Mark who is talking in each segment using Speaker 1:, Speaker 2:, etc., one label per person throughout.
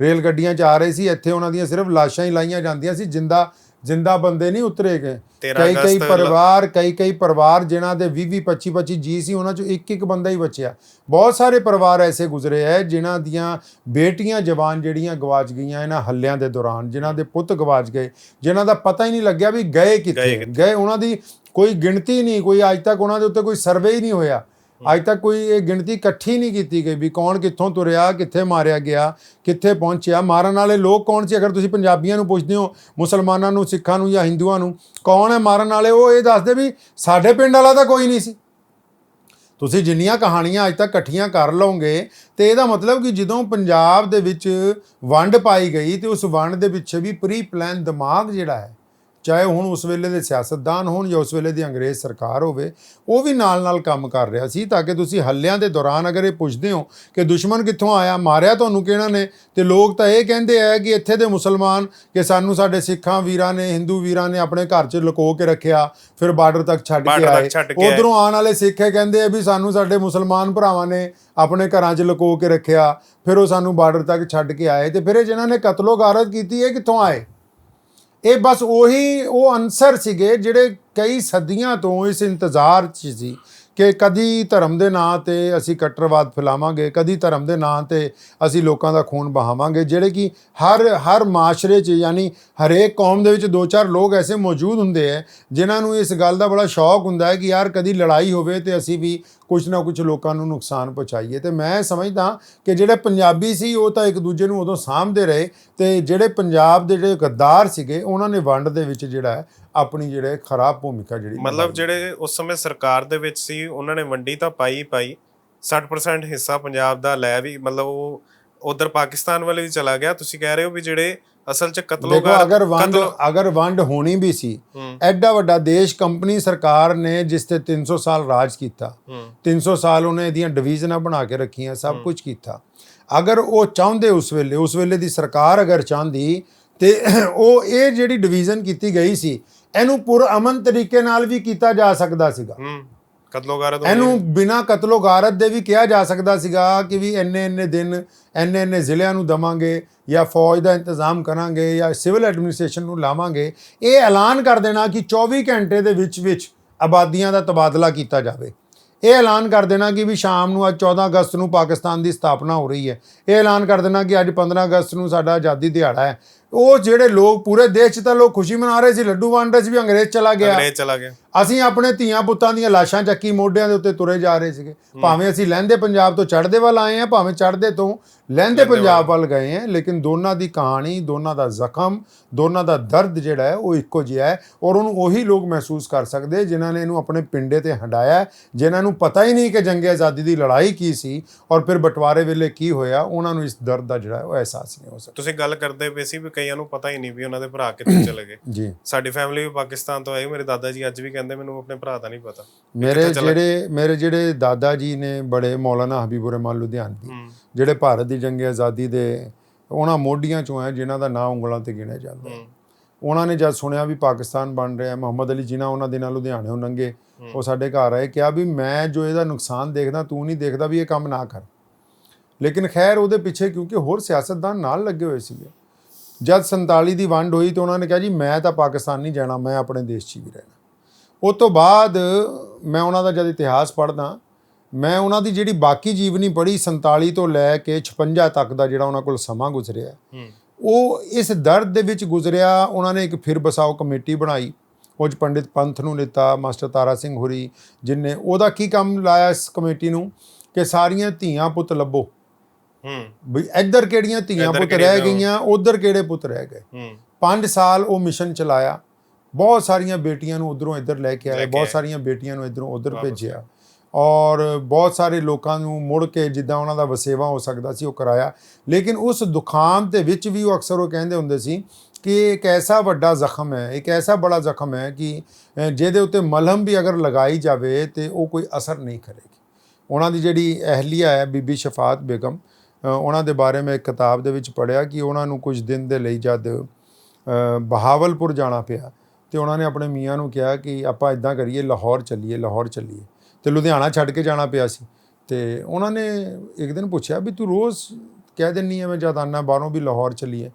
Speaker 1: Rail ਗੱਡੀਆਂ 'ਚ ਆ ਰਹੇ ਸੀ ਇੱਥੇ ਉਹਨਾਂ ਦੀਆਂ ਸਿਰਫ ਲਾਸ਼ਾਂ ਹੀ ਲਾਈਆਂ ਜਾਂਦੀਆਂ ਸੀ ਜਿੰਦਾ ਜਿੰਦਾ ਬੰਦੇ ਨਹੀਂ ਉਤਰੇ ਗਏ। ਕਈ ਕਈ ਪਰਿਵਾਰ ਕਈ ਕਈ ਪਰਿਵਾਰ ਜਿਨ੍ਹਾਂ ਦੇ 20 20 25 25 ਜੀ ਸੀ ਉਹਨਾਂ ਚੋਂ ਇੱਕ ਇੱਕ ਬੰਦਾ ਹੀ ਬਚਿਆ। ਬਹੁਤ ਸਾਰੇ ਪਰਿਵਾਰ ਐਸੇ ਗੁਜ਼ਰੇ ਹੈ ਜਿਨ੍ਹਾਂ ਦੀਆਂ ਬੇਟੀਆਂ ਜਵਾਨ ਜਿਹੜੀਆਂ ਗਵਾਚ ਗਈਆਂ ਇਹਨਾਂ ਹੱਲਿਆਂ ਦੇ ਦੌਰਾਨ ਜਿਨ੍ਹਾਂ ਦੇ ਪੁੱਤ ਗਵਾਚ ਗਏ ਜਿਨ੍ਹਾਂ ਦਾ ਪਤਾ ਹੀ ਨਹੀਂ ਲੱਗਿਆ ਵੀ ਗਏ ਕਿੱਥੇ। ਗਏ ਉਹਨਾਂ ਦੀ ਕੋਈ ਗਿਣਤੀ ਨਹੀਂ ਕੋਈ ਅੱਜ ਤੱਕ ਉਹਨਾਂ ਦੇ ਉੱਤੇ ਕੋਈ ਸਰਵੇ ਹੀ ਨਹੀਂ ਹੋਇਆ। ਅੱਜ ਤੱਕ ਕੋਈ ਇਹ ਗਿਣਤੀ ਇਕੱਠੀ ਨਹੀਂ ਕੀਤੀ ਗਈ ਵੀ ਕੌਣ ਕਿੱਥੋਂ ਤੁਰਿਆ, ਕਿੱਥੇ ਮਾਰਿਆ ਗਿਆ, ਕਿੱਥੇ ਪਹੁੰਚਿਆ। ਮਾਰਨ ਵਾਲੇ ਲੋਕ ਕੌਣ ਸੀ? ਅਗਰ ਤੁਸੀਂ ਪੰਜਾਬੀਆਂ ਨੂੰ ਪੁੱਛਦੇ ਹੋ, ਮੁਸਲਮਾਨਾਂ ਨੂੰ, ਸਿੱਖਾਂ ਨੂੰ ਜਾਂ ਹਿੰਦੂਆਂ ਨੂੰ, ਕੌਣ ਹੈ ਮਾਰਨ ਵਾਲੇ? ਉਹ ਇਹ ਦੱਸਦੇ ਵੀ ਸਾਡੇ ਪਿੰਡ ਵਾਲਾ ਤਾਂ ਕੋਈ ਨਹੀਂ ਸੀ। ਤੁਸੀਂ ਜਿੰਨੀਆਂ ਕਹਾਣੀਆਂ ਅੱਜ ਤੱਕ ਇਕੱਠੀਆਂ ਕਰ ਲਓਗੇ ਤੇ ਇਹਦਾ ਮਤਲਬ ਕਿ ਜਦੋਂ ਪੰਜਾਬ ਦੇ ਵਿੱਚ ਵੰਡ ਪਾਈ ਗਈ ਤੇ ਉਸ ਵੰਡ ਦੇ ਪਿੱਛੇ ਵੀ ਪ੍ਰੀ ਪਲਾਨ ਦਿਮਾਗ ਜਿਹੜਾ ਹੈ ਚਾਹੇ ਹੁਣ ਉਸ ਵੇਲੇ ਦੇ ਸਿਆਸਤਦਾਨ ਹੋਣ ਜਾਂ ਉਸ ਵੇਲੇ ਦੀ ਅੰਗਰੇਜ਼ ਸਰਕਾਰ ਹੋਵੇ ਉਹ ਵੀ ਨਾਲ-ਨਾਲ ਕੰਮ ਕਰ ਰਿਹਾ ਸੀ ਤਾਂ ਕਿ ਤੁਸੀਂ ਹੱਲਿਆਂ ਦੇ ਦੌਰਾਨ ਅਗਰ ਇਹ ਪੁੱਛਦੇ ਹੋ ਕਿ ਦੁਸ਼ਮਣ ਕਿੱਥੋਂ ਆਇਆ ਮਾਰਿਆ ਤੁਹਾਨੂੰ ਕਿਹਨਾਂ ਨੇ? ਤੇ ਲੋਕ ਤਾਂ ਇਹ ਕਹਿੰਦੇ ਆ ਕਿ ਇੱਥੇ ਦੇ ਮੁਸਲਮਾਨ ਕਿ ਸਾਨੂੰ ਸਾਡੇ ਸਿੱਖਾਂ ਵੀਰਾਂ ਨੇ ਹਿੰਦੂ ਵੀਰਾਂ ਨੇ ਆਪਣੇ ਘਰ 'ਚ ਲੁਕੋ ਕੇ ਰੱਖਿਆ ਫਿਰ ਬਾਰਡਰ ਤੱਕ ਛੱਡ ਕੇ ਆਏ। ਉਧਰੋਂ ਆਉਣ ਵਾਲੇ ਸਿੱਖ ਇਹ ਕਹਿੰਦੇ ਆ ਵੀ ਸਾਨੂੰ ਸਾਡੇ ਮੁਸਲਮਾਨ ਭਰਾਵਾਂ ਨੇ ਆਪਣੇ ਘਰਾਂ 'ਚ ਲੁਕੋ ਕੇ ਰੱਖਿਆ ਫਿਰ ਉਹ ਸਾਨੂੰ ਬਾਰਡਰ ਤੱਕ ਛੱਡ ਕੇ ਆਏ ਤੇ ਫਿਰ ਇਹ ਜਿਨ੍ਹਾਂ ਨੇ ਕਤਲੋ ਗਾਰਤ ਕੀਤੀ ਇਹ ਕਿੱਥੋਂ ਆਏ? ਇਹ ਬਸ ਉਹੀ ਉਹ ਅਨਸਰ ਸੀਗੇ ਜਿਹੜੇ ਕਈ ਸਦੀਆਂ ਤੋਂ ਇਸ ਇੰਤਜ਼ਾਰ 'ਚ ਸੀ ਕਿ ਕਦੀ ਧਰਮ ਦੇ ਨਾਂ ਤੇ ਅਸੀਂ ਕੱਟਰਵਾਦ ਫੈਲਾਵਾਂਗੇ, ਕਦੀ ਧਰਮ ਦੇ ਨਾਂ ਤੇ ਅਸੀਂ ਲੋਕਾਂ ਦਾ ਖੂਨ ਬਹਾਵਾਂਗੇ, ਜਿਹੜੇ ਕਿ ਹਰ ਹਰ ਮਾਸ਼ਰੇ 'ਚ ਯਾਨੀ ਹਰੇਕ ਕੌਮ ਦੇ ਵਿੱਚ ਦੋ ਚਾਰ ਲੋਕ ਐਸੇ ਮੌਜੂਦ ਹੁੰਦੇ ਹੈ ਜਿਨ੍ਹਾਂ ਨੂੰ ਇਸ ਗੱਲ ਦਾ ਬੜਾ ਸ਼ੌਕ ਹੁੰਦਾ ਹੈ ਕਿ ਯਾਰ ਕਦੀ ਲੜਾਈ ਹੋਵੇ ਤੇ ਅਸੀਂ ਵੀ ਕੁਝ ਨਾ ਕੁਝ ਲੋਕਾਂ ਨੂੰ ਨੁਕਸਾਨ ਪਹੁੰਚਾਈਏ। ਤੇ ਮੈਂ ਸਮਝਦਾ ਕਿ ਜਿਹੜੇ ਪੰਜਾਬੀ ਸੀ, ਉਹ ਤਾਂ ਇੱਕ ਦੂਜੇ ਨੂੰ ਉਦੋਂ ਸਾਂਭਦੇ ਰਹੇ ਤੇ ਜਿਹੜੇ ਪੰਜਾਬ ਦੇ ਜਿਹੜੇ ਗੱਦਾਰ ਸੀਗੇ, ਉਹਨਾਂ ਨੇ ਵੰਡ ਦੇ ਵਿੱਚ ਜਿਹੜਾ ਆਪਣੀ ਜਿਹੜੇ ਖਰਾਬ ਭੂਮਿਕਾ ਜਿਹੜੀ
Speaker 2: ਮਤਲਬ ਜਿਹੜੇ ਉਸ ਸਮੇਂ ਸਰਕਾਰ ਦੇ ਵਿੱਚ ਸੀ, ਉਹਨਾਂ ਨੇ ਵੰਡੀ ਤਾਂ ਪਾਈ ਪਾਈ। 60% ਹਿੱਸਾ ਪੰਜਾਬ ਦਾ ਲੈ ਵੀ, ਮਤਲਬ ਉਹ ਉਧਰ ਪਾਕਿਸਤਾਨ ਵਾਲੇ ਵੀ ਚਲਾ ਗਿਆ। ਤੁਸੀਂ ਕਹਿ ਰਹੇ ਹੋ ਵੀ ਜਿਹੜੇ ਅਸਲ 'ਚ ਕਤਲੋਗਾਰ
Speaker 1: ਅਗਰ ਵੰਡ ਅਗਰ ਵੰਡ ਹੋਣੀ ਵੀ ਸੀ ਐਡਾ ਵੱਡਾ ਦੇਸ਼ ਕੰਪਨੀ ਸਰਕਾਰ ਨੇ ਜਿਸ ਤੇ 300 ਸਾਲ ਰਾਜ ਕੀਤਾ
Speaker 2: ਹੂੰ।
Speaker 1: 300 ਸਾਲ ਉਹਨੇ ਇਹਦੀਆਂ ਡਿਵੀਜ਼ਨਾਂ ਬਣਾ ਕੇ ਰੱਖੀਆਂ ਸਭ ਕੁਝ ਕੀਤਾ। ਅਗਰ ਉਹ ਚਾਹੁੰਦੇ ਉਸ ਵੇਲੇ ਉਸ ਵੇਲੇ ਦੀ ਸਰਕਾਰ ਅਗਰ ਚਾਹੁੰਦੀ ਤੇ ਉਹ ਇਹ ਜਿਹੜੀ ਡਿਵੀਜ਼ਨ ਕੀਤੀ ਗਈ ਸੀ ਇਹਨੂੰ ਪੁਰ ਅਮਨ ਤਰੀਕੇ ਨਾਲ ਵੀ ਕੀਤਾ ਜਾ ਸਕਦਾ ਸੀਗਾ।
Speaker 2: ਕਤਲੋਗਾਰਤ
Speaker 1: ਇਹਨੂੰ ਬਿਨਾ ਕਤਲੋ ਗਾਰਤ ਦੇ ਵੀ ਕਿਹਾ ਜਾ ਸਕਦਾ ਸੀਗਾ ਕਿ ਵੀ ਇੰਨੇ ਇੰਨੇ ਦਿਨ ਇੰਨੇ ਇੰਨੇ ਜ਼ਿਲ੍ਹਿਆਂ ਨੂੰ ਦਵਾਂਗੇ ਜਾਂ ਫੌਜ ਦਾ ਇੰਤਜ਼ਾਮ ਕਰਾਂਗੇ ਜਾਂ ਸਿਵਲ ਐਡਮਿਨਿਸਟ੍ਰੇਸ਼ਨ ਨੂੰ ਲਾਵਾਂਗੇ ਇਹ ਐਲਾਨ ਕਰ ਦੇਣਾ ਕਿ 24 ਘੰਟੇ ਦੇ ਵਿੱਚ ਵਿੱਚ ਆਬਾਦੀਆਂ ਦਾ ਤਬਾਦਲਾ ਕੀਤਾ ਜਾਵੇ। ਇਹ ਐਲਾਨ ਕਰ ਦੇਣਾ ਕਿ ਵੀ ਸ਼ਾਮ ਨੂੰ ਅੱਜ 14 ਅਗਸਤ ਨੂੰ ਪਾਕਿਸਤਾਨ ਦੀ ਸਥਾਪਨਾ ਹੋ ਰਹੀ ਹੈ। ਇਹ ਐਲਾਨ ਕਰ ਦੇਣਾ ਕਿ ਅੱਜ 15 ਅਗਸਤ ਨੂੰ ਸਾਡਾ ਆਜ਼ਾਦੀ ਦਿਹਾੜਾ ਹੈ। ਉਹ ਜਿਹੜੇ ਲੋਕ ਪੂਰੇ ਦੇਸ਼ 'ਚ ਤਾਂ ਲੋਕ ਖੁਸ਼ੀ ਮਨਾ ਰਹੇ ਸੀ ਲੱਡੂ ਵੰਡ ਰਹੇ ਸੀ ਵੀ ਅੰਗਰੇਜ਼ ਚਲਾ ਗਿਆ।
Speaker 2: ਅੰਗਰੇਜ਼ ਚਲਾ ਗਿਆ।
Speaker 1: ਅਸੀਂ ਆਪਣੇ ਧੀਆਂ ਪੁੱਤਾਂ ਦੀਆਂ ਲਾਸ਼ਾਂ ਚੱਕੀ ਮੋਢਿਆਂ ਦੇ ਉੱਤੇ ਤੁਰੇ ਜਾ ਰਹੇ ਸੀਗੇ। ਭਾਵੇਂ ਅਸੀਂ ਲਹਿੰਦੇ ਪੰਜਾਬ ਤੋਂ ਚੜ੍ਹਦੇ ਵੱਲ ਆਏ ਆ ਭਾਵੇਂ ਚੜ੍ਹਦੇ ਤੋਂ ਲਹਿੰਦੇ ਪੰਜਾਬ ਵੱਲ। ਗਏ ਆ ਲੇਕਿਨ ਦੋਨਾਂ ਦੀ ਕਹਾਣੀ ਦੋਨਾਂ ਦਾ ਜ਼ਖਮ ਦੋਨਾਂ ਦਾ ਦਰਦ ਜਿਹੜਾ ਹੈ ਉਹ ਇੱਕੋ ਜਿਹਾ ਹੈ ਔਰ ਉਹਨੂੰ ਉਹੀ ਲੋਕ ਮਹਿਸੂਸ ਕਰ ਸਕਦੇ ਜਿਨ੍ਹਾਂ ਨੇ ਇਹਨੂੰ ਆਪਣੇ ਪਿੰਡੇ ਤੇ ਹੰਡਾਇਆ ਜਿਨ੍ਹਾਂ ਨੂੰ ਪਤਾ ਹੀ ਨਹੀਂ ਕਿ ਜੰਗ ਆਜ਼ਾਦੀ ਦੀ ਲੜਾਈ ਕੀ ਸੀ ਔਰ ਫਿਰ ਬਟਵਾਰੇ ਵੇਲੇ ਕੀ ਹੋਇਆ ਉਹਨਾਂ ਨੂੰ ਇਸ ਦਰਦ ਦਾ ਜਿਹੜਾ ਉਹ ਅਹਿਸਾਸ ਨਹੀਂ ਹੋ ਸਕਦਾ।
Speaker 2: ਤੁਸੀਂ ਗੱਲ ਕਰਦੇ ਪਏ ਸੀ ਵੀ ਕਈਆਂ ਨੂੰ ਪਤਾ ਹੀ ਨਹੀਂ ਵੀ ਉਹਨਾਂ ਦੇ ਭਰਾ ਕਿੱਥੇ ਚਲੇ ਗਏ।
Speaker 1: ਜੀ।
Speaker 2: ਸਾਡੀ ਫੈਮਿਲੀ ਵੀ ਪਾਕਿਸਤਾਨ ਤੋਂ ਆਈ ਮੇਰੇ ਦਾਦਾ ਜੀ ਅੱਜ ਵੀ ਕਹਿੰਦੇ ਮੈਨੂੰ ਆਪਣੇ ਭਰਾ ਦਾ ਨਹੀਂ ਪਤਾ।
Speaker 1: ਮੇਰੇ ਜਿਹੜੇ ਮੇਰੇ ਜਿਹੜੇ ਦਾਦਾ ਜੀ ਨੇ ਬੜੇ ਮੌਲਾਨਾ ਹਬੀਬੁਰ ਰਹਿਮਾਨ ਲੁਧਿਆਣਵੀ
Speaker 2: ਹੂੰ।
Speaker 1: ਜਿਹੜੇ ਭਾਰਤ ਦੀ ਜੰਗ ਆਜ਼ਾਦੀ ਦੇ ਉਹਨਾਂ ਮੋਢੀਆਂ ਚੋਂ ਹੈ ਜਿਨ੍ਹਾਂ ਦਾ ਨਾਂ ਉਂਗਲਾਂ ਤੇ ਗਿਣਿਆ ਜਾਂਦਾ ਉਹਨਾਂ ਨੇ ਜਦ ਸੁਣਿਆ ਵੀ ਪਾਕਿਸਤਾਨ ਬਣ ਰਿਹਾ ਹੈ ਮੁਹੰਮਦ ਅਲੀ ਜਿਨਾ ਉਹਨਾਂ ਦਿਨਾਂ ਲੁਧਿਆਣੇੋਂ ਲੰਘੇ ਉਹ ਸਾਡੇ ਘਰ ਆਏ ਕਿਹਾ ਵੀ ਮੈਂ ਜੋ ਇਹਦਾ ਨੁਕਸਾਨ ਦੇਖਦਾ ਤੂੰ ਨਹੀਂ ਦੇਖਦਾ ਵੀ ਇਹ ਕੰਮ ਨਾ ਕਰ। ਲੇਕਿਨ ਖੈਰ ਉਹਦੇ ਪਿੱਛੇ ਕਿਉਂਕਿ ਹੋਰ ਸਿਆਸਤਦਾਨ ਨਾਲ ਲੱਗੇ ਹੋਏ ਸੀਗੇ। ਜਦ 47 ਦੀ ਵੰਡ ਹੋਈ ਤਾਂ ਉਹਨਾਂ ਨੇ ਕਿਹਾ ਜੀ ਮੈਂ ਤਾਂ ਪਾਕਿਸਤਾਨ ਨਹੀਂ ਜਾਣਾ ਮੈਂ ਆਪਣੇ ਦੇਸ਼ 'ਚ ਹੀ ਰਹਿਣਾ। ਉਸ ਤੋਂ ਬਾਅਦ ਮੈਂ ਉਹਨਾਂ ਦਾ ਜਦ ਇਤਿਹਾਸ ਪੜ੍ਹਦਾ ਮੈਂ ਉਹਨਾਂ ਦੀ ਜਿਹੜੀ ਬਾਕੀ ਜੀਵਨੀ ਪੜ੍ਹੀ 47 ਤੋਂ ਲੈ ਕੇ 56 ਤੱਕ ਦਾ ਜਿਹੜਾ ਉਹਨਾਂ ਕੋਲ ਸਮਾਂ ਗੁਜ਼ਰਿਆ ਉਹ ਇਸ ਦਰਦ ਦੇ ਵਿੱਚ ਗੁਜ਼ਰਿਆ ਉਹਨਾਂ ਨੇ ਇੱਕ ਫਿਰ ਬਸਾਓ ਕਮੇਟੀ ਬਣਾਈ ਉਹ 'ਚ ਪੰਡਿਤ ਪੰਥ ਨੂੰ ਲਿੱਤਾ ਮਾਸਟਰ ਤਾਰਾ ਸਿੰਘ ਹੁਰੀ ਜਿਨਨੇ ਉਹਦਾ ਕੀ ਕੰਮ ਲਾਇਆ ਇਸ ਕਮੇਟੀ ਨੂੰ? ਕਿ ਸਾਰੀਆਂ ਧੀਆਂ ਪੁੱਤ ਲੱਭੋ।
Speaker 2: ਹੂੰ।
Speaker 1: ਵੀ ਇੱਧਰ ਕਿਹੜੀਆਂ ਧੀਆਂ ਪੁੱਤ ਰਹਿ ਗਈਆਂ ਉਧਰ ਕਿਹੜੇ ਪੁੱਤ ਰਹਿ ਗਏ?
Speaker 2: ਹੂੰ।
Speaker 1: 5 ਸਾਲ ਉਹ ਮਿਸ਼ਨ ਚਲਾਇਆ। ਬਹੁਤ ਸਾਰੀਆਂ ਬੇਟੀਆਂ ਨੂੰ ਉਧਰੋਂ ਇੱਧਰ ਲੈ ਕੇ ਆਏ ਬਹੁਤ। ਸਾਰੀਆਂ ਬੇਟੀਆਂ ਨੂੰ ਇਧਰੋਂ ਉਧਰ ਭੇਜਿਆ। ਔਰ ਬਹੁਤ ਸਾਰੇ ਲੋਕਾਂ ਨੂੰ ਮੁੜ ਕੇ ਜਿੱਦਾਂ ਉਹਨਾਂ ਦਾ ਵਸੇਵਾ ਹੋ ਸਕਦਾ ਸੀ ਉਹ ਕਰਾਇਆ। ਲੇਕਿਨ ਉਸ ਦੁਖਾਂਤ ਦੇ ਵਿੱਚ ਵੀ ਉਹ ਅਕਸਰ ਉਹ ਕਹਿੰਦੇ ਹੁੰਦੇ ਸੀ ਕਿ ਇੱਕ ਐਸਾ ਵੱਡਾ ਜ਼ਖਮ ਹੈ ਇੱਕ ਐਸਾ ਬੜਾ ਜ਼ਖਮ ਹੈ ਕਿ ਜਿਹਦੇ ਉੱਤੇ ਮਲਹਮ ਵੀ ਅਗਰ ਲਗਾਈ ਜਾਵੇ ਤੇ ਉਹ ਕੋਈ ਅਸਰ ਨਹੀਂ ਕਰੇਗੀ। ਉਹਨਾਂ ਦੀ ਜਿਹੜੀ ਅਹਲੀਆ ਹੈ ਬੀਬੀ ਸ਼ਫਾਤ ਬੇਗਮ ਉਹਨਾਂ ਦੇ ਬਾਰੇ ਮੈਂ ਇੱਕ ਕਿਤਾਬ ਦੇ ਵਿੱਚ ਪੜ੍ਹਿਆ ਕਿ ਉਹਨਾਂ ਨੂੰ ਕੁਝ ਦਿਨ ਦੇ ਲਈ ਜਦ ਬਹਾਵਲਪੁਰ ਜਾਣਾ ਪਿਆ ਤੇ ਉਹਨਾਂ ਨੇ ਆਪਣੇ ਮੀਆਂ ਨੂੰ ਕਿਹਾ ਕਿ ਆਪਾਂ ਇਦਾਂ ਕਰੀਏ, ਲਾਹੌਰ ਚੱਲੀਏ ਲਾਹੌਰ ਚੱਲੀਏ। ਤੇ ਲੁਧਿਆਣਾ ਛੱਡ ਕੇ ਜਾਣਾ ਪਿਆ ਸੀ। ਤੇ ਉਹਨਾਂ ਨੇ ਇੱਕ ਦਿਨ ਪੁੱਛਿਆ ਵੀ ਤੂੰ ਰੋਜ਼ ਕਹਿ ਦਿੰਨੀ ਆ, ਮੈਂ ਜਦ ਆਨਾ ਬਾਹਰੋਂ ਵੀ ਲਾਹੌਰ ਚੱਲੀਏ।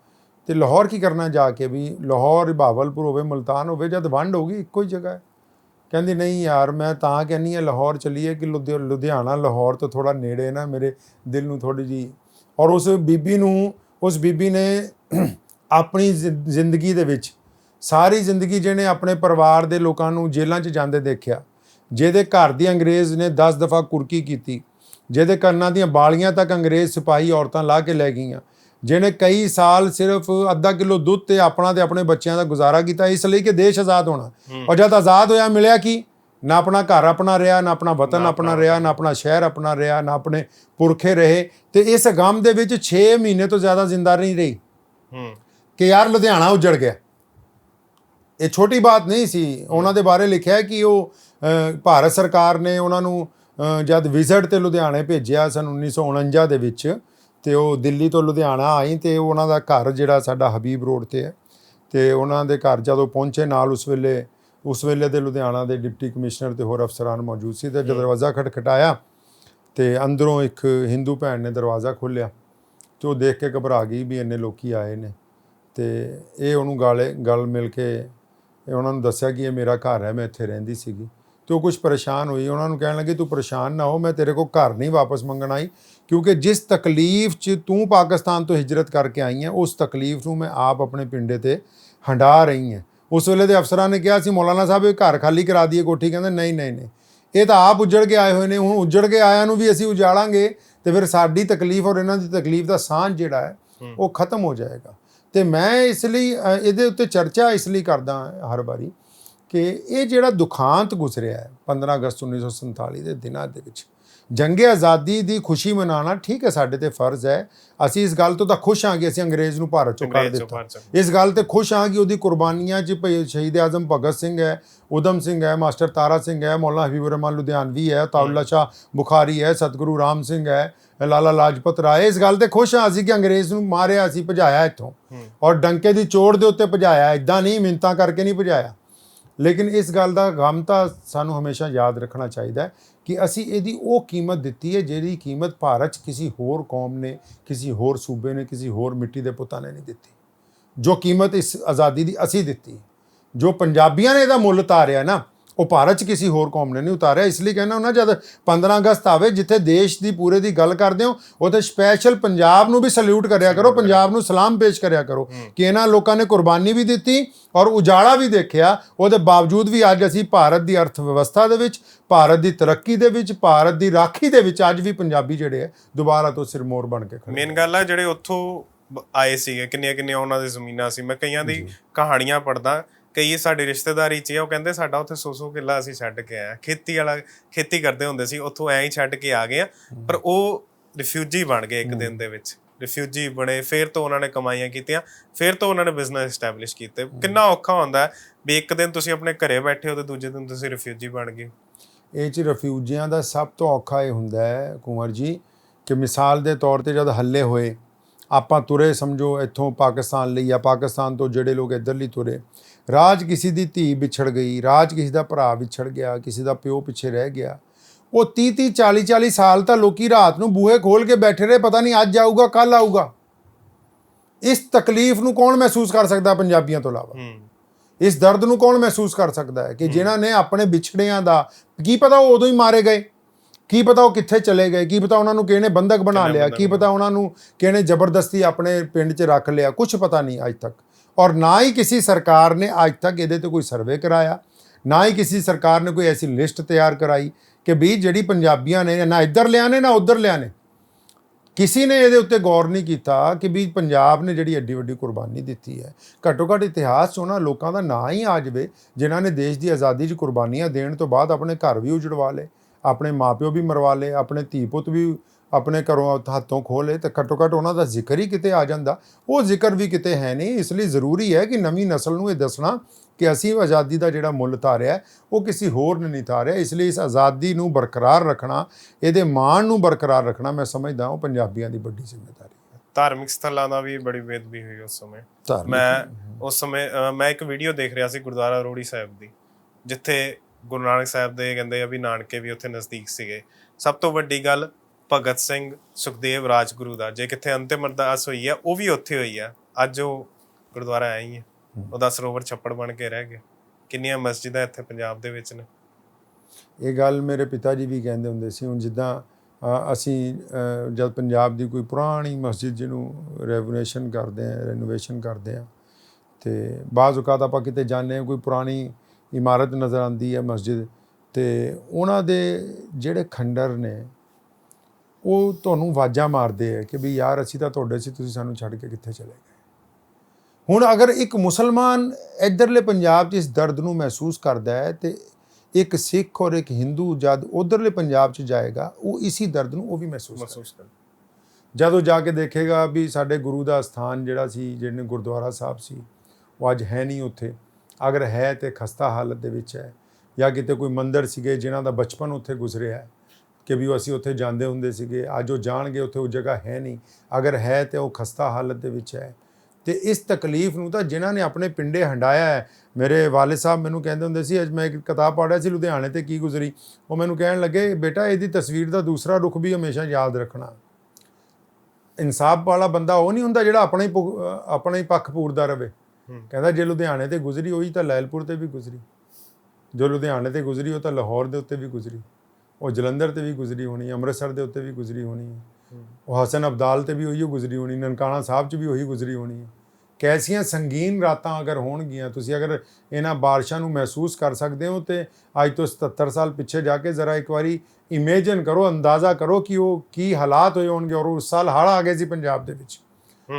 Speaker 1: ਤੇ ਲਾਹੌਰ ਕੀ ਕਰਨਾ ਜਾ ਕੇ ਵੀ ਲਾਹੌਰ ਬਹਾਵਲਪੁਰ ਹੋਵੇ, ਮਲਤਾਨ ਹੋਵੇ, ਜਦ ਵੰਡ ਹੋਗੀ ਇੱਕੋ ਹੀ ਜਗ੍ਹਾ ਹੈ। ਕਹਿੰਦੀ, ਨਹੀਂ ਯਾਰ, ਮੈਂ ਤਾਂ ਕਹਿੰਨੀ ਆ ਲਾਹੌਰ ਚੱਲੀਏ ਕਿ ਲੁਧਿ- ਲੁਧਿਆਣਾ, ਲਾਹੌਰ ਤੋਂ ਥੋੜਾ ਨੇੜੇ ਨਾ ਮੇਰੇ ਦਿਲ ਨੂੰ ਥੋੜੀ ਜੀ ਔਰ ਉਸ ਬੀਬੀ ਨੂੰ, ਉਸ ਬੀਬੀ ਨੇ ਆਪਣੀ ਜ਼ਿੰ- ਜ਼ਿੰਦਗੀ ਦੇ ਵਿੱਚ ਸਾਰੀ ਜ਼ਿੰਦਗੀ ਜਿਹਨੇ ਆਪਣੇ ਪਰਿਵਾਰ ਦੇ ਲੋਕਾਂ ਨੂੰ ਜੇਲ੍ਹਾਂ 'ਚ ਜਾਂਦੇ ਦੇਖਿਆ ਜਿਹਦੇ ਘਰ ਦੀ ਅੰਗਰੇਜ਼ ਨੇ 10 ਦਫਾ ਕੁਰਕੀ ਕੀਤੀ ਜਿਹਦੇ ਕੰਨਾਂ ਦੀਆਂ ਬਾਲੀਆਂ ਤੱਕ ਅੰਗਰੇਜ਼ ਸਿਪਾਹੀ ਔਰਤਾਂ ਲਾ ਕੇ ਲੈ ਗਈਆਂ ਜਿਹਨੇ ਕਈ ਸਾਲ ਸਿਰਫ ਅੱਧਾ ਕਿਲੋ ਦੁੱਧ ਤੇ ਆਪਣਾ ਤੇ ਆਪਣੇ ਬੱਚਿਆਂ ਦਾ ਗੁਜ਼ਾਰਾ ਕੀਤਾ ਇਸ ਲਈ ਕਿ ਦੇਸ਼ ਆਜ਼ਾਦ ਹੋਣਾ। ਔਰ ਜਦ ਆਜ਼ਾਦ ਹੋਇਆ ਮਿਲਿਆ ਕੀ? ਨਾ ਆਪਣਾ ਘਰ ਆਪਣਾ ਰਿਹਾ ਨਾ ਆਪਣਾ ਵਤਨ ਆਪਣਾ ਰਿਹਾ ਨਾ ਆਪਣਾ ਸ਼ਹਿਰ ਆਪਣਾ ਰਿਹਾ ਨਾ ਆਪਣੇ ਪੁਰਖੇ ਰਹੇ। ਤੇ ਇਸ ਗਮ ਦੇ ਵਿੱਚ 6 ਮਹੀਨੇ ਤੋਂ ਜ਼ਿਆਦਾ ਜ਼ਿੰਦਾ ਨਹੀਂ ਰਹੀ।
Speaker 2: ਹੂੰ।
Speaker 1: ਕਿ ਯਾਰ ਲੁਧਿਆਣਾ ਉੱਜੜ ਗਿਆ। ਇਹ ਛੋਟੀ ਬਾਤ ਨਹੀਂ ਸੀ। ਉਹਨਾਂ ਦੇ ਬਾਰੇ ਲਿਖਿਆ ਕਿ ਉਹ ਭਾਰਤ ਸਰਕਾਰ ਨੇ ਉਹਨਾਂ ਨੂੰ ਜਦ ਵਿਜ਼ਿਟ ਤੇ ਲੁਧਿਆਣੇ ਭੇਜਿਆ ਸਨ 1949 ਦੇ ਵਿੱਚ ਤੇ ਉਹ ਦਿੱਲੀ ਤੋਂ ਲੁਧਿਆਣਾ ਆਈ ਤੇ ਉਹਨਾਂ ਦਾ ਘਰ ਜਿਹੜਾ ਸਾਡਾ ਹਬੀਬ ਰੋਡ ਤੇ ਹੈ। ਤੇ ਉਹਨਾਂ ਦੇ ਘਰ ਜਦੋਂ ਪਹੁੰਚੇ ਨਾਲ ਉਸ ਵੇਲੇ ਉਸ ਵੇਲੇ ਦੇ ਲੁਧਿਆਣਾ ਦੇ ਡਿਪਟੀ ਕਮਿਸ਼ਨਰ ਤੇ ਹੋਰ ਅਫਸਰਾਨ ਮੌਜੂਦ ਸੀ ਤੇ ਜਦ ਦਰਵਾਜ਼ਾ ਖਟਖਟਾਇਆ ਤੇ ਅੰਦਰੋਂ ਇੱਕ ਹਿੰਦੂ ਭੈਣ ਨੇ ਦਰਵਾਜ਼ਾ ਖੋਲ੍ਹਿਆ ਤੇ ਉਹ ਦੇਖ ਕੇ ਘਬਰਾ ਗਈ ਵੀ ਇੰਨੇ ਲੋਕੀ ਆਏ ਨੇ। ਤੇ ਇਹ ਉਹਨੂੰ ਗਾਲੇ ਗਲ ਮਿਲ ਕੇ ਉਹਨਾਂ ਨੂੰ ਦੱਸਿਆ ਕਿ ਇਹ ਮੇਰਾ ਘਰ ਹੈ ਮੈਂ ਇੱਥੇ ਰਹਿੰਦੀ ਸੀਗੀ। ਤੇ ਉਹ ਕੁਝ ਪਰੇਸ਼ਾਨ ਹੋਈ। ਉਹਨਾਂ ਨੂੰ ਕਹਿਣ ਲੱਗੀ ਤੂੰ ਪਰੇਸ਼ਾਨ ਨਾ ਹੋ ਮੈਂ ਤੇਰੇ ਕੋਲ ਘਰ ਨਹੀਂ ਵਾਪਸ ਮੰਗਣ ਆਈ। ਕਿਉਂਕਿ ਜਿਸ ਤਕਲੀਫ 'ਚ ਤੂੰ ਪਾਕਿਸਤਾਨ ਤੋਂ ਹਿਜਰਤ ਕਰਕੇ ਆਈ ਹੈ ਉਸ ਤਕਲੀਫ ਨੂੰ ਮੈਂ ਆਪ ਆਪਣੇ ਪਿੰਡੇ ਤੇ ਹੰਡਾ ਰਹੀ ਹਾਂ। ਉਸ ਵੇਲੇ ਦੇ ਅਫਸਰਾਂ ਨੇ ਕਿਹਾ ਸੀ ਮੌਲਾਨਾ ਸਾਹਿਬ ਇਹ ਘਰ ਖਾਲੀ ਕਰਾ ਦਈਏ ਕੋਠੀ। ਕਹਿੰਦੇ ਨਹੀਂ ਨਹੀਂ ਨਹੀਂ। ਇਹ ਤਾਂ ਆਪ ਉੱਜੜ ਕੇ ਆਏ ਹੋਏ ਨੇ। ਹੁਣ ਉੱਜੜ ਕੇ ਆਇਆਂ ਨੂੰ ਵੀ ਅਸੀਂ ਉਜਾੜਾਂਗੇ ਤੇ ਫਿਰ ਸਾਡੀ ਤਕਲੀਫ ਔਰ ਇਹਨਾਂ ਦੀ ਤਕਲੀਫ ਦਾ ਸਾਂਝ ਜਿਹੜਾ ਹੈ। ਉਹ ਖਤਮ ਹੋ ਜਾਏਗਾ। ਤੇ ਮੈਂ ਇਸ ਲਈ ਇਹਦੇ ਉੱਤੇ ਚਰਚਾ ਇਸ ਲਈ ਕਰਦਾ ਹਰ ਵਾਰੀ ਕਿ ਇਹ ਜਿਹੜਾ ਦੁਖਾਂਤ ਗੁਜ਼ਰਿਆ ਹੈ 15 ਅਗਸਤ 1947 ਦੇ ਦਿਨਾਂ ਦੇ ਵਿੱਚ ਜੰਗੇ ਆਜ਼ਾਦੀ ਦੀ ਖੁਸ਼ੀ ਮਨਾਉਣਾ ਠੀਕ ਹੈ ਸਾਡੇ ਤੇ ਫਰਜ਼ ਹੈ। ਅਸੀਂ ਇਸ ਗੱਲ ਤੋਂ ਤਾਂ ਖੁਸ਼ ਹਾਂ ਕਿ ਅਸੀਂ ਅੰਗਰੇਜ਼ ਨੂੰ ਭਾਰਤ ਚੋਂ ਕੱਢ ਦਿੱਤਾ। ਇਸ ਗੱਲ ਤੇ ਖੁਸ਼ ਹਾਂ ਕਿ ਉਹਦੀ ਕੁਰਬਾਨੀਆਂ 'ਚ ਸ਼ਹੀਦ ਆਜ਼ਮ ਭਗਤ ਸਿੰਘ ਹੈ ਉਦਮ ਸਿੰਘ ਹੈ ਮਾਸਟਰ ਤਾਰਾ ਸਿੰਘ ਹੈ ਮੌਲਾਨਾ ਹਬੀਬੁਰ ਰਹਿਮਾਨ ਲੁਧਿਆਨਵੀ ਹੈ ਤਾਉਲਾ ਸ਼ਾਹ ਬੁਖਾਰੀ ਹੈ ਸਤਿਗੁਰੂ ਰਾਮ ਸਿੰਘ ਹੈ ਲਾਲਾ ਲਾਜਪਤ ਰਾਏ, ਇਸ ਗੱਲ ਤੇ ਖੁਸ਼ ਹਾਂ ਅਸੀਂ ਕਿ ਅੰਗਰੇਜ਼ ਨੂੰ ਮਾਰਿਆ, ਅਸੀਂ ਭਜਾਇਆ ਇੱਥੋਂ। ਔਰ ਡੰਕੇ ਦੀ ਚੋੜ ਦੇ ਉੱਤੇ ਭਜਾਇਆ ਇਦਾਂ ਨਹੀਂ ਮਿੰਤਾਂ ਕਰਕੇ ਨਹੀਂ ਭਜਾਇਆ। ਲੇਕਿਨ ਇਸ ਗੱਲ ਦਾ ਗਮ ਤਾਂ ਸਾਨੂੰ ਹਮੇਸ਼ਾ ਯਾਦ ਰੱਖਣਾ ਚਾਹੀਦਾ ਕਿ ਅਸੀਂ ਇਹਦੀ ਉਹ ਕੀਮਤ ਦਿੱਤੀ ਹੈ, ਜਿਹੜੀ ਕੀਮਤ ਭਾਰਤ 'ਚ ਕਿਸੇ ਹੋਰ ਕੌਮ ਨੇ, ਕਿਸੇ ਹੋਰ ਸੂਬੇ ਨੇ, ਕਿਸੇ ਹੋਰ ਮਿੱਟੀ ਦੇ ਪੁੱਤਾਂ ਨੇ ਨਹੀਂ ਦਿੱਤੀ। ਜੋ ਕੀਮਤ ਇਸ ਆਜ਼ਾਦੀ ਦੀ ਅਸੀਂ ਦਿੱਤੀ। ਜੋ ਪੰਜਾਬੀਆਂ ਨੇ ਇਹਦਾ ਮੁੱਲ ਉਤਾਰਿਆ ਨਾ ਉਹ ਭਾਰਤ 'ਚ ਕਿਸੇ ਹੋਰ ਕੌਮ ਨੇ ਨਹੀਂ ਉਤਾਰਿਆ ਇਸ ਲਈ ਕਹਿੰਦਾ ਉਹਨਾਂ ਜਦ 15 ਅਗਸਤ ਆਵੇ ਜਿੱਥੇ ਦੇਸ਼ ਦੀ ਪੂਰੇ ਦੀ ਗੱਲ ਕਰਦੇ ਹੋ ਉੱਥੇ ਸਪੈਸ਼ਲ ਪੰਜਾਬ ਨੂੰ ਵੀ ਸਲੂਟ ਕਰਿਆ ਕਰੋ ਪੰਜਾਬ ਨੂੰ ਸਲਾਮ ਪੇਸ਼ ਕਰਿਆ ਕਰੋ। ਕਿ ਇਹਨਾਂ ਲੋਕਾਂ ਨੇ ਕੁਰਬਾਨੀ ਵੀ ਦਿੱਤੀ ਔਰ ਉਜਾੜਾ ਵੀ ਦੇਖਿਆ ਉਹਦੇ ਬਾਵਜੂਦ ਵੀ ਅੱਜ ਅਸੀਂ ਭਾਰਤ ਦੀ ਅਰਥ ਵਿਵਸਥਾ ਦੇ ਵਿੱਚ ਭਾਰਤ ਦੀ ਤਰੱਕੀ ਦੇ ਵਿੱਚ ਭਾਰਤ ਦੀ ਰਾਖੀ ਦੇ ਵਿੱਚ ਅੱਜ ਵੀ ਪੰਜਾਬੀ ਜਿਹੜੇ ਹੈ ਦੁਬਾਰਾ ਤੋਂ ਸਿਰਮੌਰ ਬਣ ਕੇ ਖੜੇ
Speaker 2: ਮੇਨ ਗੱਲ ਹੈ ਜਿਹੜੇ ਉੱਥੋਂ ਆਏ ਸੀਗੇ ਕਿੰਨੀਆਂ ਕਿੰਨੀਆਂ ਉਹਨਾਂ ਦੀ ਜ਼ਮੀਨਾਂ ਸੀ। ਮੈਂ ਕਈਆਂ ਦੀ ਕਹਾਣੀਆਂ ਪੜਦਾ ਕਈ ਸਾਡੇ ਰਿਸ਼ਤੇਦਾਰੀ ਚ ਆ, ਉਹ ਕਹਿੰਦੇ ਸਾਡਾ ਉੱਥੇ 100-100 ਕਿੱਲਾ ਅਸੀਂ ਛੱਡ ਕੇ ਆਏ ਆ। ਖੇਤੀ ਵਾਲਾ ਖੇਤੀ ਕਰਦੇ ਹੁੰਦੇ ਸੀ ਉੱਥੋਂ ਐਂ ਹੀ ਛੱਡ ਕੇ ਆ ਗਏ ਆ। ਪਰ ਉਹ ਰਿਫਿਊਜੀ ਬਣ ਗਏ ਇੱਕ ਦਿਨ ਦੇ ਵਿੱਚ। ਰਿਫਿਊਜੀ ਬਣੇ ਫਿਰ ਤੋਂ ਉਹਨਾਂ ਨੇ ਕਮਾਈਆਂ ਕੀਤੀਆਂ ਫਿਰ ਤੋਂ ਉਹਨਾਂ ਨੇ ਬਿਜ਼ਨਸ ਐਸਟੈਬਲਿਸ਼ ਕੀਤੇ। ਕਿੰਨਾ ਔਖਾ ਹੁੰਦਾ ਵੀ ਇੱਕ ਦਿਨ ਤੁਸੀਂ ਆਪਣੇ ਘਰੇ ਬੈਠੇ ਹੋ ਤੇ ਦੂਜੇ ਦਿਨ ਤੁਸੀਂ ਰਿਫਿਊਜੀ ਬਣ ਗਏ।
Speaker 1: ਇਹ ਚ ਰਿਫਿਊਜੀਆਂ ਦਾ ਸਭ ਤੋਂ ਔਖਾ ਇਹ ਹੁੰਦਾ ਹੈ ਕੁੰਵਰ ਜੀ ਕਿ ਮਿਸਾਲ ਦੇ ਤੌਰ ਤੇ ਜਦ ਹੱਲੇ ਹੋਏ ਆਪਾਂ ਤੁਰੇ ਸਮਝੋ ਇੱਥੋਂ ਪਾਕਿਸਤਾਨ ਲਈ ਜਾਂ ਪਾਕਿਸਤਾਨ ਤੋਂ ਜਿਹੜੇ ਲੋਕ ਇੱਧਰਲੀ ਤੁਰੇ ਰਾਜ ਕਿਸੇ ਦੀ ਧੀ ਵਿਛੜ ਗਈ ਰਾਜ ਕਿਸੇ ਦਾ ਭਰਾ ਵਿਛੜ ਗਿਆ ਕਿਸੇ ਦਾ ਪਿਓ ਪਿੱਛੇ ਰਹਿ ਗਿਆ। ਉਹ 30 30 40 40 ਸਾਲ ਤਾਂ ਲੋਕੀ ਰਾਤ ਨੂੰ ਬੂਹੇ ਖੋਲ ਕੇ ਬੈਠੇ ਰਹੇ ਪਤਾ ਨਹੀਂ ਅੱਜ ਆਊਗਾ ਕੱਲ ਆਊਗਾ। ਇਸ ਤਕਲੀਫ ਨੂੰ ਕੌਣ ਮਹਿਸੂਸ ਕਰ ਸਕਦਾ ਪੰਜਾਬੀਆਂ ਤੋਂ ਇਲਾਵਾ? ਇਸ ਦਰਦ ਨੂੰ ਕੌਣ ਮਹਿਸੂਸ ਕਰ ਸਕਦਾ ਹੈ ਕਿ ਜਿਨ੍ਹਾਂ ਨੇ ਆਪਣੇ ਵਿਛੜਿਆਂ ਦਾ ਕੀ ਪਤਾ ਉਹ ਉਦੋਂ ਹੀ ਮਾਰੇ ਗਏ? ਕੀ ਪਤਾ ਉਹ ਕਿੱਥੇ ਚਲੇ ਗਏ? ਕੀ ਪਤਾ ਉਹਨਾਂ ਨੂੰ ਕਿਹਨੇ ਬੰਦਕ ਬਣਾ ਲਿਆ? ਕੀ ਪਤਾ ਉਹਨਾਂ ਨੂੰ ਕਿਹਨੇ ਜ਼ਬਰਦਸਤੀ ਆਪਣੇ ਪਿੰਡ 'ਚ ਰੱਖ ਲਿਆ? ਕੁਝ ਪਤਾ ਨਹੀਂ ਅੱਜ ਤੱਕ। ਔਰ ਨਾ ਹੀ ਕਿਸੇ ਸਰਕਾਰ ਨੇ ਅੱਜ ਤੱਕ ਇਹਦੇ ਤੇ ਕੋਈ ਸਰਵੇ ਕਰਾਇਆ, ਨਾ ਹੀ ਕਿਸੇ ਸਰਕਾਰ ਨੇ ਕੋਈ ਐਸੀ ਲਿਸਟ ਤਿਆਰ ਕਰਾਈ ਕਿ ਵੀ ਜਿਹੜੀ ਪੰਜਾਬੀਆਂ ਨੇ ਨਾ ਇੱਧਰ ਲਿਆ ਨੇ, ਨਾ ਉੱਧਰ ਲਿਆ ਨੇ। ਕਿਸੇ ਨੇ ਇਹਦੇ ਉੱਤੇ ਗੌਰ ਨਹੀਂ ਕੀਤਾ ਕਿ ਵੀ ਪੰਜਾਬ ਨੇ ਜਿਹੜੀ ਐਡੀ ਵੱਡੀ ਕੁਰਬਾਨੀ ਦਿੱਤੀ ਹੈ। ਘੱਟੋ ਘੱਟ ਇਤਿਹਾਸ 'ਚ ਉਹਨਾਂ ਲੋਕਾਂ ਦਾ ਨਾਂ ਹੀ ਆ ਜਾਵੇ, ਜਿਨ੍ਹਾਂ ਨੇ ਦੇਸ਼ ਦੀ ਆਜ਼ਾਦੀ 'ਚ ਕੁਰਬਾਨੀਆਂ ਦੇਣ ਤੋਂ ਬਾਅਦ ਆਪਣੇ ਘਰ ਵੀ ਉਜੜਵਾ ਲਏ, ਆਪਣੇ ਮਾਪਿਓ ਵੀ ਮਰਵਾ ਲਏ, ਆਪਣੇ ਧੀ ਪੁੱਤ ਵੀ ਆਪਣੇ ਘਰੋਂ ਹੱਥੋਂ ਖੋਹ ਲਏ ਤੇ ਘੱਟੋ ਘੱਟ ਉਹਨਾਂ ਦਾ ਜ਼ਿਕਰ ਹੀ ਕਿਤੇ ਆ ਜਾਂਦਾ। ਉਹ ਜ਼ਿਕਰ ਵੀ ਕਿਤੇ ਹੈ ਨਹੀਂ ਇਸ ਲਈ ਜ਼ਰੂਰੀ ਹੈ ਕਿ ਨਵੀਂ ਨਸਲ ਨੂੰ ਇਹ ਦੱਸਣਾ ਕਿ ਅਸੀਂ ਆਜ਼ਾਦੀ ਦਾ ਜਿਹੜਾ ਮੁੱਲ ਤਾਰਿਆ ਹੈ, ਉਹ ਕਿਸੇ ਹੋਰ ਨੇ ਨਹੀਂ ਤਾਰਿਆ ਇਸ ਲਈ ਇਸ ਆਜ਼ਾਦੀ ਨੂੰ ਬਰਕਰਾਰ ਰੱਖਣਾ ਇਹਦੇ ਮਾਣ ਨੂੰ ਬਰਕਰਾਰ ਰੱਖਣਾ ਮੈਂ ਸਮਝਦਾ ਹਾਂ ਪੰਜਾਬੀਆਂ ਦੀ ਵੱਡੀ ਜ਼ਿੰਮੇਵਾਰੀ ਹੈ।
Speaker 2: ਧਾਰਮਿਕ ਸਥਲਾਂ ਦਾ ਵੀ ਬੜੀ ਬੇਦਬੀ ਹੋਈ ਉਸ ਸਮੇਂ। ਮੈਂ ਉਸ ਸਮੇਂ ਮੈਂ ਇੱਕ ਵੀਡੀਓ ਦੇਖ ਰਿਹਾ ਸੀ ਗੁਰਦੁਆਰਾ ਰੋੜੀ ਸਾਹਿਬ ਦੀ ਜਿੱਥੇ ਗੁਰੂ ਨਾਨਕ ਸਾਹਿਬ ਦੇ ਕਹਿੰਦੇ ਆ ਵੀ ਨਾਨਕੇ ਵੀ ਉੱਥੇ ਨਜ਼ਦੀਕ ਸੀਗੇ। ਸਭ ਤੋਂ ਵੱਡੀ ਗੱਲ ਭਗਤ ਸਿੰਘ ਸੁਖਦੇਵ ਰਾਜਗੁਰੂ ਦਾ ਜੇ ਕਿੱਥੇ ਅੰਤਿਮ ਅਰਦਾਸ ਹੋਈ ਆ ਉਹ ਵੀ ਉੱਥੇ ਹੋਈ ਆ ਅੱਜ ਉਹ ਗੁਰਦੁਆਰਾ ਆਇਆ ਹੀ। ਹੈ। ਉਹਦਾ ਸਰੋਵਰ ਛੱਪੜ ਬਣ ਕੇ ਰਹਿ ਗਿਆ। ਕਿੰਨੀਆਂ ਮਸਜਿਦਾਂ ਇੱਥੇ ਪੰਜਾਬ ਦੇ ਵਿੱਚ ਨੇ।
Speaker 1: ਇਹ ਗੱਲ ਮੇਰੇ ਪਿਤਾ ਜੀ ਵੀ ਕਹਿੰਦੇ ਹੁੰਦੇ ਸੀ। ਹੁਣ ਜਿੱਦਾਂ ਅਸੀਂ ਜਦ ਪੰਜਾਬ ਦੀ ਕੋਈ ਪੁਰਾਣੀ ਮਸਜਿਦ ਜਿਹਨੂੰ ਰੈਵੋਨੇਸ਼ਨ ਕਰਦੇ ਆ ਰੈਨੋਵੇਸ਼ਨ ਕਰਦੇ ਆ ਤੇ ਬਾਜ਼ ਔਕਾਤ ਆਪਾਂ ਕਿਤੇ ਜਾਂਦੇ ਹਾਂ ਕੋਈ ਪੁਰਾਣੀ ਇਮਾਰਤ ਨਜ਼ਰ ਆਉਂਦੀ ਹੈ ਮਸਜਿਦ ਤੇ ਉਹਨਾਂ ਦੇ ਜਿਹੜੇ ਖੰਡਰ ਨੇ ਉਹ ਤੁਹਾਨੂੰ ਆਵਾਜ਼ਾਂ ਮਾਰਦੇ ਆ ਕਿ ਵੀ ਯਾਰ ਅਸੀਂ ਤਾਂ ਤੁਹਾਡੇ ਸੀ ਤੁਸੀਂ ਸਾਨੂੰ ਛੱਡ ਕੇ ਕਿੱਥੇ ਚਲੇ ਗਏ? ਹੁਣ ਅਗਰ ਇੱਕ ਮੁਸਲਮਾਨ ਇਧਰਲੇ ਪੰਜਾਬ 'ਚ ਇਸ ਦਰਦ ਨੂੰ ਮਹਿਸੂਸ ਕਰਦਾ ਹੈ ਤੇ ਇੱਕ ਸਿੱਖ ਔਰ ਇੱਕ ਹਿੰਦੂ ਜਦ ਉਧਰਲੇ ਪੰਜਾਬ 'ਚ ਜਾਏਗਾ ਉਹ ਇਸੀ ਦਰਦ ਨੂੰ ਉਹ ਵੀ ਮਹਿਸੂਸ ਕਰੇਗਾ। ਜਦੋਂ ਜਾ ਕੇ ਦੇਖੇਗਾ ਵੀ ਸਾਡੇ ਗੁਰੂ ਦਾ ਸਥਾਨ ਜਿਹੜਾ ਸੀ ਜਿਹੜੇ ਗੁਰਦੁਆਰਾ ਸਾਹਿਬ ਸੀ ਉਹ ਅੱਜ ਹੈ ਨਹੀਂ ਉੱਥੇ। ਅਗਰ ਹੈ ਤੇ ਖਸਤਾ ਹਾਲਤ ਦੇ ਵਿੱਚ ਹੈ ਜਾਂ ਕਿਤੇ ਕੋਈ ਮੰਦਿਰ ਸੀਗੇ ਜਿਨ੍ਹਾਂ ਦਾ ਬਚਪਨ ਉੱਥੇ ਗੁਜ਼ਰਿਆ ਹੈ ਕਿ ਵੀ ਉਹ ਅਸੀਂ ਉੱਥੇ ਜਾਂਦੇ ਹੁੰਦੇ ਸੀਗੇ ਅੱਜ ਉਹ ਜਾਣਗੇ ਉੱਥੇ ਉਹ ਜਗ੍ਹਾ ਹੈ ਨਹੀਂ। ਅਗਰ ਹੈ ਤੇ ਉਹ ਖਸਤਾ ਹਾਲਤ ਦੇ ਵਿੱਚ ਹੈ। ਤੇ ਇਸ ਤਕਲੀਫ ਨੂੰ ਤਾਂ ਜਿਨ੍ਹਾਂ ਨੇ ਆਪਣੇ ਪਿੰਡੇ ਹੰਡਾਇਆ ਹੈ ਮੇਰੇ ਵਾਲਿਦ ਸਾਹਿਬ ਮੈਨੂੰ ਕਹਿੰਦੇ ਹੁੰਦੇ ਸੀ ਅੱਜ ਮੈਂ ਇੱਕ ਕਿਤਾਬ ਪੜ੍ਹਿਆ ਸੀ ਲੁਧਿਆਣੇ ਤੇ ਕੀ ਗੁਜ਼ਰੀ। ਉਹ ਮੈਨੂੰ ਕਹਿਣ ਲੱਗੇ ਬੇਟਾ ਇਹਦੀ ਤਸਵੀਰ ਦਾ ਦੂਸਰਾ ਰੁਖ ਵੀ ਹਮੇਸ਼ਾ ਯਾਦ ਰੱਖਣਾ। ਇਨਸਾਫ ਵਾਲਾ ਬੰਦਾ ਉਹ ਨਹੀਂ ਹੁੰਦਾ ਜਿਹੜਾ ਆਪਣਾ ਆਪਣਾ ਹੀ ਪੱਖ ਪੂਰਦਾ ਰਵੇ।
Speaker 2: ਹੂੰ।
Speaker 1: ਕਹਿੰਦਾ ਜੇ ਲੁਧਿਆਣੇ ਤੇ ਗੁਜ਼ਰੀ ਉਹੀ ਤਾਂ ਲੈਲਪੁਰ ਤੇ ਵੀ ਗੁਜ਼ਰੀ। ਜੋ ਲੁਧਿਆਣੇ ਤੇ ਗੁਜ਼ਰੀ ਉਹ ਤਾਂ ਲਾਹੌਰ ਦੇ ਉੱਤੇ ਵੀ ਗੁਜ਼ਰੀ। ਉਹ ਜਲੰਧਰ ਤੇ ਵੀ ਗੁਜ਼ਰੀ ਹੋਣੀ ਅੰਮ੍ਰਿਤਸਰ ਦੇ ਉੱਤੇ ਵੀ ਗੁਜ਼ਰੀ ਹੋਣੀ। ਹੈ। ਉਹ ਹਸਨ ਅਬਦਾਲ ਤੇ ਵੀ ਉਹੀ ਗੁਜ਼ਰੀ ਹੋਣੀ ਨਨਕਾਣਾ ਸਾਹਿਬ 'ਚ ਵੀ ਉਹੀ ਗੁਜ਼ਰੀ ਹੋਣੀ। ਹੈ ਕੈਸੀਆਂ ਸੰਗੀਨ ਰਾਤਾਂ ਅਗਰ ਹੋਣਗੀਆਂ ਤੁਸੀਂ ਅਗਰ ਇਹਨਾਂ ਬਾਰਿਸ਼ਾਂ ਨੂੰ ਮਹਿਸੂਸ ਕਰ ਸਕਦੇ ਹੋ ਤੇ ਅੱਜ ਤੋਂ 77 ਸਾਲ ਪਿੱਛੇ ਜਾ ਕੇ ਜ਼ਰਾ ਇੱਕ ਵਾਰੀ ਇਮੇਜਿਨ ਕਰੋ ਅੰਦਾਜ਼ਾ ਕਰੋ ਕਿ ਉਹ ਕੀ ਹਾਲਾਤ ਹੋਏ ਹੋਣਗੇ ਔਰ ਉਸ ਸਾਲ ਹੜ੍ਹ ਆ ਗਏ ਸੀ ਪੰਜਾਬ ਦੇ ਵਿੱਚ।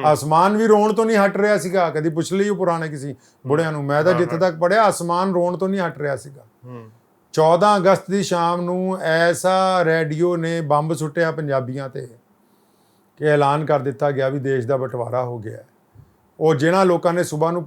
Speaker 1: ਆਸਮਾਨ ਵੀ ਰੋਣ ਤੋਂ ਨਹੀਂ ਹਟ ਰਿਹਾ ਸੀਗਾ ਕਦੀ ਪੁੱਛ ਲਈ ਉਹ ਪੁਰਾਣੇ ਕਿਸੇ ਬੁੜਿਆਂ ਨੂੰ। ਮੈਂ ਤਾਂ ਜਿੱਥੇ ਤੱਕ ਪੜਿਆ ਆਸਮਾਨ ਰੋਣ ਤੋਂ ਨਹੀਂ ਹਟ ਰਿਹਾ ਸੀਗਾ। 14 ਅਗਸਤ ਦੀ ਸ਼ਾਮ ਨੂੰ ਐਸਾ ਰੇਡੀਓ ਨੇ ਬੰਬ ਸੁੱਟਿਆ ਪੰਜਾਬੀਆਂ ਤੇ ਕਿ ਐਲਾਨ ਕਰ ਦਿੱਤਾ ਗਿਆ ਵੀ ਦੇਸ਼ ਦਾ ਬਟਵਾਰਾ ਹੋ ਗਿਆ ਉਹ ਜਿਨ੍ਹਾਂ ਲੋਕਾਂ ਨੇ ਸਵੇਰ ਨੂੰ